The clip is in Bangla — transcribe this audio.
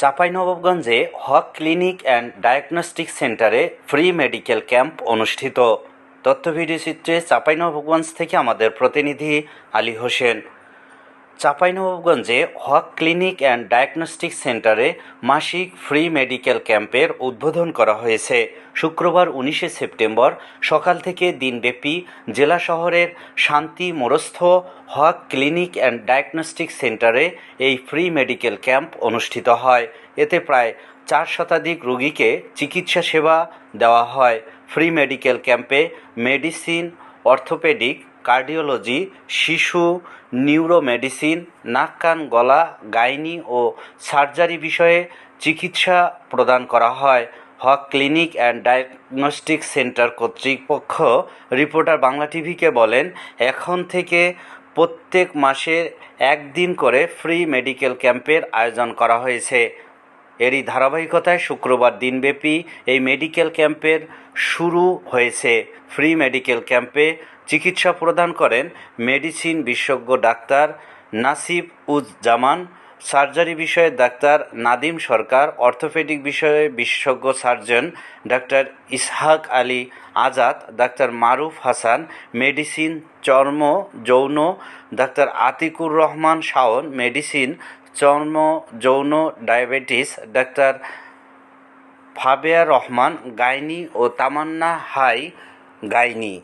চাঁপাইনবাবগঞ্জে হক ক্লিনিক অ্যান্ড ডায়াগনস্টিক সেন্টারে ফ্রি মেডিকেল ক্যাম্প অনুষ্ঠিত। তথ্য ভিডিও চিত্রে চাঁপাইনবাবগঞ্জ থেকে আমাদের প্রতিনিধি আলী হোসেন। চাঁপাইনবাবগঞ্জে হক ক্লিনিক অ্যান্ড ডায়াগনস্টিক সেন্টারে মাসিক ফ্রি মেডিকেল ক্যাম্পের উদ্বোধন করা হয়েছে। শুক্রবার উনিশে সেপ্টেম্বর সকাল থেকে দিনব্যাপী জেলা শহরের শান্তি মোরস্থ হক ক্লিনিক অ্যান্ড ডায়াগনস্টিক সেন্টারে এই ফ্রি মেডিকেল ক্যাম্প অনুষ্ঠিত হয়। এতে প্রায় চার শতাধিক রোগীকে চিকিৎসা সেবা দেওয়া হয়। ফ্রি মেডিকেল ক্যাম্পে মেডিসিন, অর্থোপেডিক কার্ডিওলজি শিশু নিউরোমেডিসিন নাক, কান, গলা, গাইনি ও সার্জারি বিষয়ে চিকিৎসা প্রদান করা হয়। Haque clinic and diagnostic centre কর্তৃপক্ষ, রিপোর্টার বাংলা টিভিকে বলেন, এখন থেকে প্রত্যেক মাসে একদিন করে ফ্রি মেডিকেল ক্যাম্পের আয়োজন করা হয়েছে। এরই ধারাবাহিকতায় শুক্রবার দিনব্যাপী এই মেডিকেল ক্যাম্পের শুরু হয়েছে। ফ্রি মেডিকেল ক্যাম্পে চিকিৎসা প্রদান করেন মেডিসিন বিশেষজ্ঞ ডাক্তার নাসিব উজ জামান, সার্জারি বিষয়ে ডাক্তার নাদিম সরকার, অর্থোপেডিক বিষয়ে বিশেষজ্ঞ surgeon doctor Ishaq Ali Azad, doctor Maruf Hasan, medicine চর্ম, যৌন, ডাক্তার আতিকুর রহমান শাওন, মেডিসিন চর্ম যৌন diabetes doctor Fabeya Rahman gynae ও তামান্না হাই গাইনি।